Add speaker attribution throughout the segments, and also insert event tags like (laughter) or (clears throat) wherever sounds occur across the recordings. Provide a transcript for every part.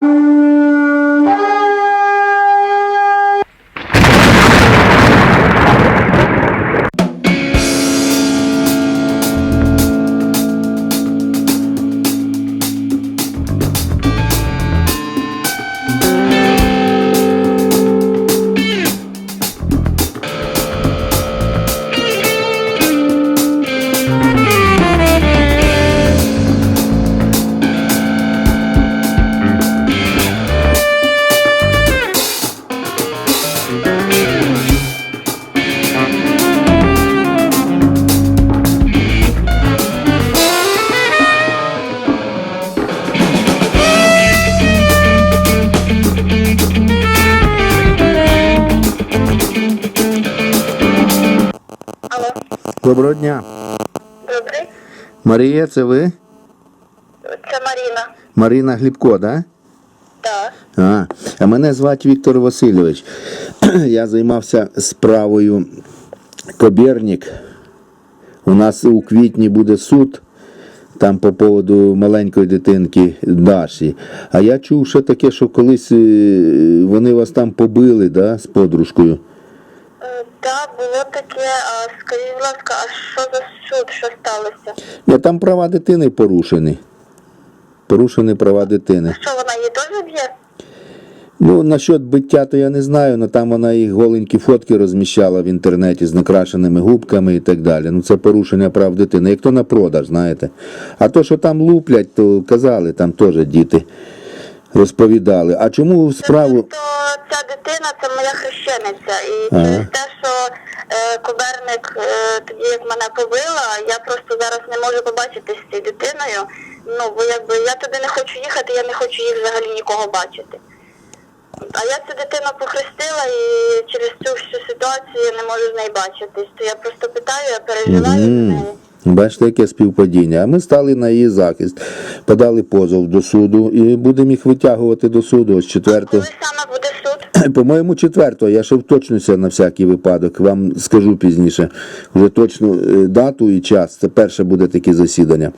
Speaker 1: Thank (laughs) you.
Speaker 2: Доброго дня.
Speaker 1: добрий.
Speaker 2: Марія, це ви?
Speaker 1: Це Маріна.
Speaker 2: Марина Глібко, да?
Speaker 1: Так.
Speaker 2: А, а мене звати Віктор Васильович. (clears throat) Я займався справою Кобєрнік. У нас у квітні буде суд. Там по поводу маленької дитинки Даші. А я чув ще таке, що колись е, вони вас там побили, да, з подружкою.
Speaker 1: Е, Так, було таке. А скажіть, будь ласка, а що за суд? Що сталося?
Speaker 2: Ну, там права дитини порушені. Порушені права дитини.
Speaker 1: Що вона її теж б'є?
Speaker 2: Ну, насчет биття, то я не знаю, але там вона їх голенькі фотки розміщала в інтернеті з накрашеними губками і так далі. Ну, це порушення прав дитини. Як то на продаж, знаєте. А то, що там луплять, то казали, там теж діти розповідали. А чому справу.
Speaker 1: То ця дитина це моя хрещениця. І
Speaker 2: Ага.
Speaker 1: через те, що е, Коберник е, тоді як мене побила, я просто зараз не можу побачитись з цією дитиною. Ну, бо якби я туди не хочу їхати, я не хочу їх взагалі нікого бачити. А я цю дитину похрестила і через цю всю ситуацію я не можу з нею бачитись. То я просто питаю, я переживаю за
Speaker 2: М,
Speaker 1: неї.
Speaker 2: Бачите, яке співпадіння. А ми стали на її захист, подали позов до суду і будемо їх витягувати до суду ось 4
Speaker 1: Коли саме буде суд? (clears throat)
Speaker 2: По-моєму, четвертого. Я ще вточнюся на всякий випадок. Вам скажу пізніше. Вже точну е, дату і час. Це перше буде таке засідання.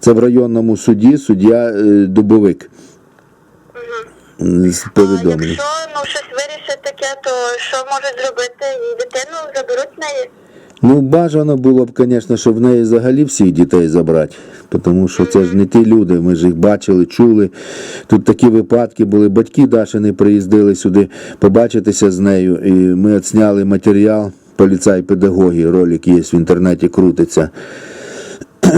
Speaker 2: Це в районному суді, суддя е, Дубовик. Повідомленням.
Speaker 1: якщо ну щось вирішить таке, то що можуть зробити? І дитину заберуть неї?
Speaker 2: Ну, бажано було б, звісно, щоб в неї взагалі всіх дітей забрати. Тому що це ж не ті люди, ми ж їх бачили, чули. Тут такі випадки були. Батьки Даші не приїздили сюди побачитися з нею. І ми відсняли матеріал. Поліцай педагоги, ролик є в інтернеті, крутиться. (clears throat)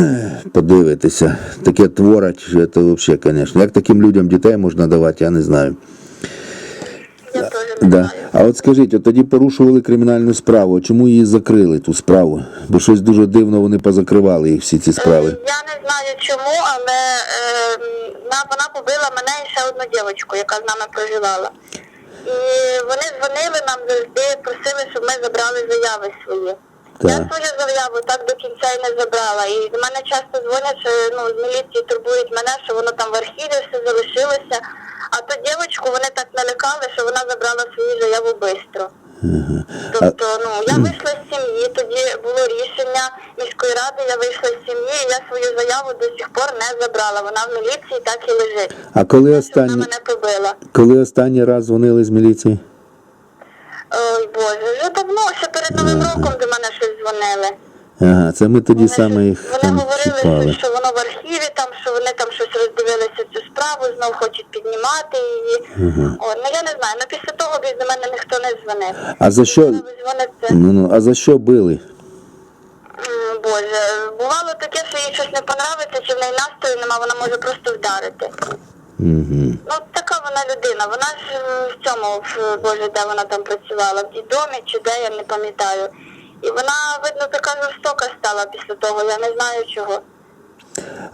Speaker 2: Подивитися. Таке творять, що це взагалі, звісно. Як таким людям дітей можна давати, я не знаю. Да. А от скажіть, от тоді порушували кримінальну справу. Чому її закрили, ту справу? Бо щось дуже дивно вони позакривали їх всі ці справи.
Speaker 1: Е, Я не знаю чому, але е, на- вона побила мене і ще одну дівчинку, яка з нами проживала. І вони дзвонили нам завжди, просили, щоб ми забрали заяви свої. Я
Speaker 2: Так.
Speaker 1: свою заяву так до кінця і не забрала. І до мене часто дзвонять, що ну, з міліції турбують мене, що воно там в архіві все залишилося. А ту дівчинку вони так налякали, що вона забрала свою заяву швидко. Тобто, ну я вийшла з сім'ї, тоді було рішення міської ради, я вийшла з сім'ї, і я свою заяву до сих пор не забрала. Вона в міліції так і лежить.
Speaker 2: А коли
Speaker 1: Вона мене побила.
Speaker 2: коли останній раз дзвонили з міліції?
Speaker 1: Ой Боже, вже давно, ще перед Новим роком до мене щось дзвонили.
Speaker 2: Ага, це ми тоді
Speaker 1: Вони,
Speaker 2: саме їх
Speaker 1: вони
Speaker 2: там
Speaker 1: говорили,
Speaker 2: чіпали.
Speaker 1: що воно в архіві, там, що вони там щось роздивилися цю справу, знов хочуть піднімати її. О, ну я не знаю. Ну після того більш до мене ніхто не дзвонив.
Speaker 2: А за що? Ну, ну, а за що били?
Speaker 1: М, Боже, бувало таке, що їй щось не понравиться, чи в неї настрою нема, вона може просто вдарити.
Speaker 2: Угу.
Speaker 1: Ну, така вона людина. Вона ж е, в цьому, в, Боже, де вона там працювала, в дідомі чи де, я не пам'ятаю. І вона, видно, така жорстока стала після того, я не знаю чого.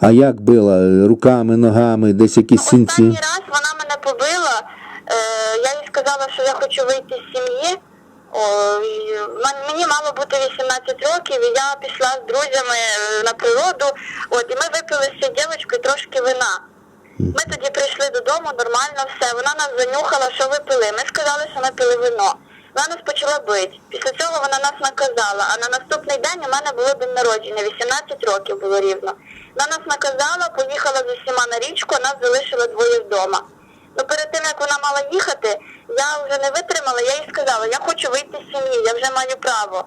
Speaker 2: А як била? Руками, ногами, десь якісь
Speaker 1: Ну,
Speaker 2: синці?
Speaker 1: Останній раз вона мене побила. Е, я їй сказала, що я хочу вийти з сім'ї. О, і мен- мені мало бути 18 років, і я пішла з друзями е, на природу. От, і ми випили з цією дівчинкою трошки вина. Ми тоді прийшли додому, нормально все. Вона нас занюхала, що ви пили. Ми сказали, що ми пили вино. Вона нас почала бити. Після цього вона нас наказала. А на наступний день у мене було день народження, 18 років було рівно. Вона нас наказала, поїхала з усіма на річку, а нас залишила двоє вдома. Ну перед тим як вона мала їхати, я вже не витримала, я їй сказала, я хочу вийти з сім'ї, я вже маю право.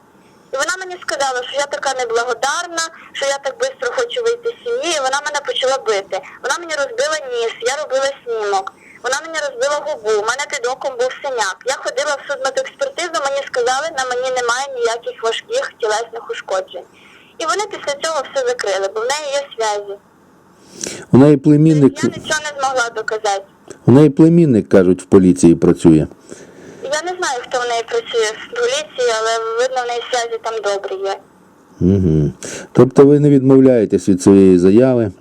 Speaker 1: І вона мені сказала, що я така неблагодарна, що я так швидко хочу вийти з сім'ї, і вона мене почала бити. Вона мені розбила ніс, я робила снімок. Вона мені розбила губу, у мене під оком був синяк. Я ходила в судмедекспертизу, мені сказали, на мені немає ніяких важких тілесних ушкоджень. І вони після цього все закрили, бо в неї є зв'язі.
Speaker 2: У неї племінник,
Speaker 1: Я нічого не змогла доказати.
Speaker 2: у неї племінник, кажуть, в поліції працює.
Speaker 1: Я не знаю, хто в неї працює в поліції, але видно, в неї зв'язі там добрі є.
Speaker 2: Угу. Тобто ви не відмовляєтесь від своєї заяви.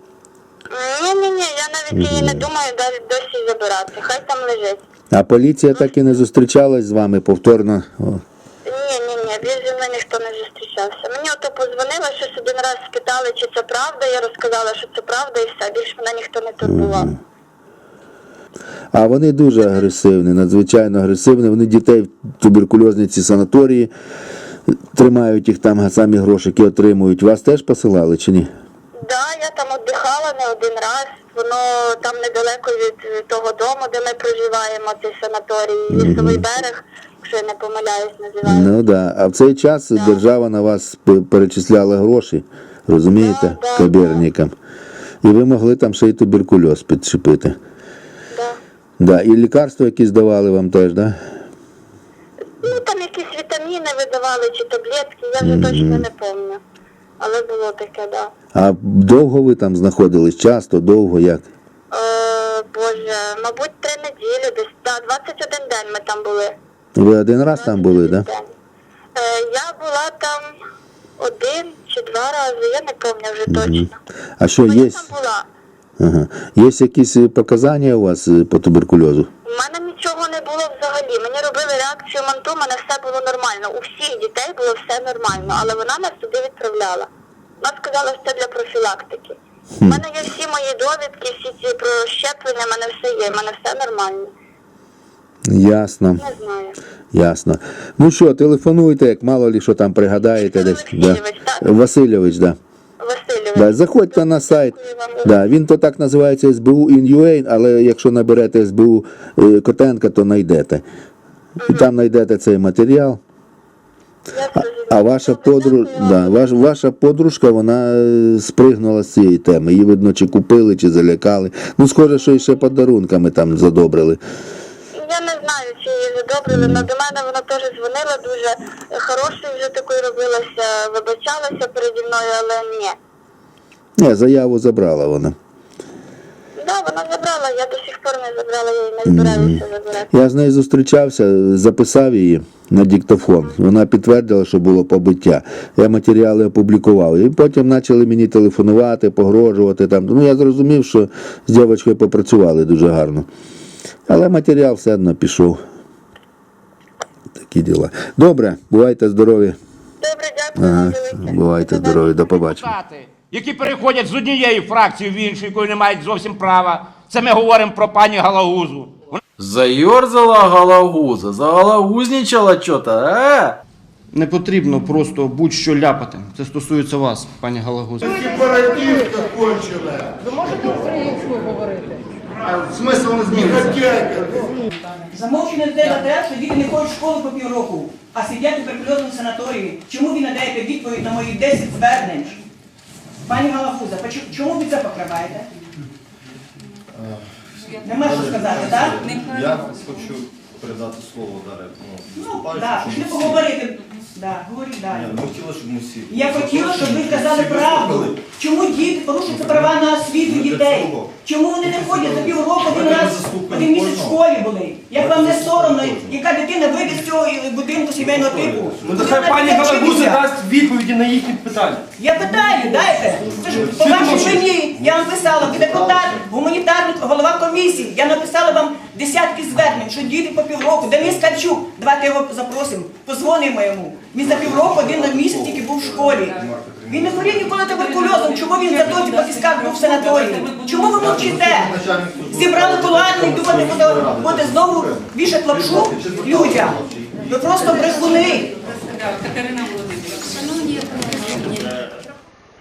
Speaker 1: Ні, ні, ні, я навіть її не думаю забирати. Хай там лежить.
Speaker 2: А поліція так і не зустрічалась з вами повторно. О,
Speaker 1: Ні, ні, ні, більше зі мною ніхто не зустрічався. Мені ото позвонила, щось один раз спитали, чи це правда. Я розказала, що це правда, і все. Більше мене ніхто не турбував.
Speaker 2: А вони дуже агресивні, надзвичайно агресивні. Вони дітей в туберкульозній ці санаторії тримають їх там, самі грошики отримують. Вас теж посилали чи ні?
Speaker 1: Да, я там віддихала не один раз. Воно там недалеко від того дому, де ми проживаємо, цей санаторій, лісовий берег, якщо я не помиляюсь, називається.
Speaker 2: Ну да. А в цей час держава на вас перечисляла гроші, розумієте,
Speaker 1: Да, да,
Speaker 2: кабірникам. І ви могли там ще й туберкульоз підчепити.
Speaker 1: Да.
Speaker 2: Да. І лікарства якісь давали вам теж, да?
Speaker 1: Ну там якісь вітаміни видавали чи таблетки, я вже точно не пам'ятаю. Але було таке, да.
Speaker 2: А довго ви там знаходились? Часто, довго, як?
Speaker 1: Е, Боже, мабуть, три неділі десь. Да, 21 день ми там були.
Speaker 2: Ви один раз там були, так? Да?
Speaker 1: День. Е, я була там один чи два рази, я не пам'ятаю вже точно.
Speaker 2: А що,
Speaker 1: Ну,
Speaker 2: є,
Speaker 1: я там була.
Speaker 2: ага. є якісь показання у вас е, по туберкульозу?
Speaker 1: У мене було. Мені робили реакцію манту, у мене все було нормально. У всіх дітей було все нормально, але вона нас туди відправляла. Вона сказала, що це для профілактики. У мене є всі мої довідки, всі ці про щеплення, в мене все є, в мене все нормально.
Speaker 2: Ясно,
Speaker 1: Не знаю.
Speaker 2: ясно. Ну що, телефонуйте, як мало лі що там пригадаєте десь. Да.
Speaker 1: Васильович, так?
Speaker 2: Васильович, да.
Speaker 1: Васильович.
Speaker 2: Да, заходьте на сайт. Да, він то так називається СБУ in але якщо наберете СБУ е, Котенка, то знайдете. І там знайдете цей матеріал.
Speaker 1: Зрозуміла.
Speaker 2: А ваша
Speaker 1: Добре,
Speaker 2: подру...
Speaker 1: дякую вам.
Speaker 2: да, ваш... ваша подружка, вона е, спригнула з цієї теми. Її, видно, чи купили, чи залякали. Ну, схоже, що ще подарунками там задобрили.
Speaker 1: Я не знаю, чи її задобрили, але до мене вона теж дзвонила дуже хорошою вже такою робилася, вибачалася переді мною, але ні.
Speaker 2: Ні, заяву забрала вона.
Speaker 1: Да, вона забрала, я до сих пор не забрала, я її не збираюся забирати.
Speaker 2: Я з нею зустрічався, записав її на диктофон. Вона підтвердила, що було побиття. Я матеріали опублікував. І потім почали мені телефонувати, погрожувати там. Ну я зрозумів, що з дівчинкою попрацювали дуже гарно. Але матеріал все одно пішов. Такі діла. Добре, бувайте здорові.
Speaker 1: Добре, дякую
Speaker 2: Ага, бувайте здорові, до побачення.
Speaker 3: Які переходять з однієї фракції в іншу, якої не мають зовсім права. Це ми говоримо про пані Галагузу. Вона
Speaker 4: Заерзала Галагуза, загалагузничала что-то, а?
Speaker 5: Не потрібно просто будь-що ляпати. Це стосується вас, пані Галагуз.
Speaker 6: Сепаратистка кончена.
Speaker 7: Ви можете українською говорити?
Speaker 6: Смисл не зміниться.
Speaker 8: Замовчення те за те, що діти не ходять в школу по півроку, а сидять у туберкульозному санаторії. Чому ви не даєте відповідь на мої 10 звернень? Пані Галагуза, чому ви це покриваєте? Нема що сказати, так?
Speaker 9: Я хочу передати слово далі. Ну,
Speaker 8: так, пішли поговорити. Да, говоріть далі.
Speaker 9: Ми хотіли, щоб ми всі.
Speaker 8: Я хотіла, щоб ви сказали правду. Чому діти порушуються права на освіту дітей? Чому вони не ходять за півроку один раз, один місяць в школі були? Як вам не соромно, яка дитина вийде з цього е, будинку сімейного типу?
Speaker 4: Ну нехай пані Галагуза дасть відповіді на їхні питання.
Speaker 8: Я питаю, дайте. Це ж по вашій вині. Я вам писала, ви депутат, гуманітарний голова комісії. Я написала вам десятки звернень, що діти по півроку. Денис Кальчук, давайте його запросимо, позвонимо йому. Він за півроку один на місяць тільки був в школі. Він не хворів ніколи туберкульозом. Чому він за той потискав був в санаторії? Чому ви мовчите? Зібрали кулуарний, думати, буде, буде знову вішати лапшу людям. Ви просто брехуни.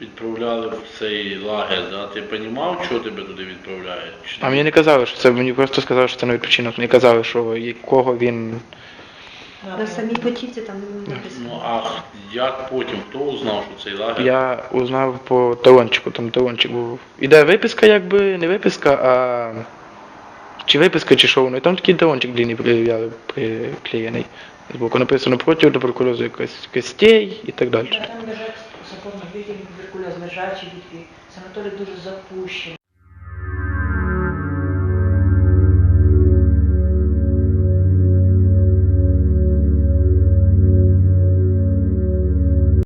Speaker 10: відправляли в цей лагер, да? ти розумів, чого тебе туди відправляють? Чи
Speaker 11: А мені не казали, що це мені просто сказали, що це на відпочинок. Мені казали, що якого він.
Speaker 12: На самій потівці там не написано.
Speaker 10: Ну а як потім? Хто узнав, що цей лагер?
Speaker 11: Я узнав по талончику, там талончик був. Іде виписка, якби не виписка, а. Чи виписка, чи що воно. І там такий талончик длинний приявляли приклеєний. Збоку написано проти туберкульозу якось костей і так далі.
Speaker 12: Там лежать запорно відділі туберкульоз, лежачі дітки. Санаторій дуже запущений.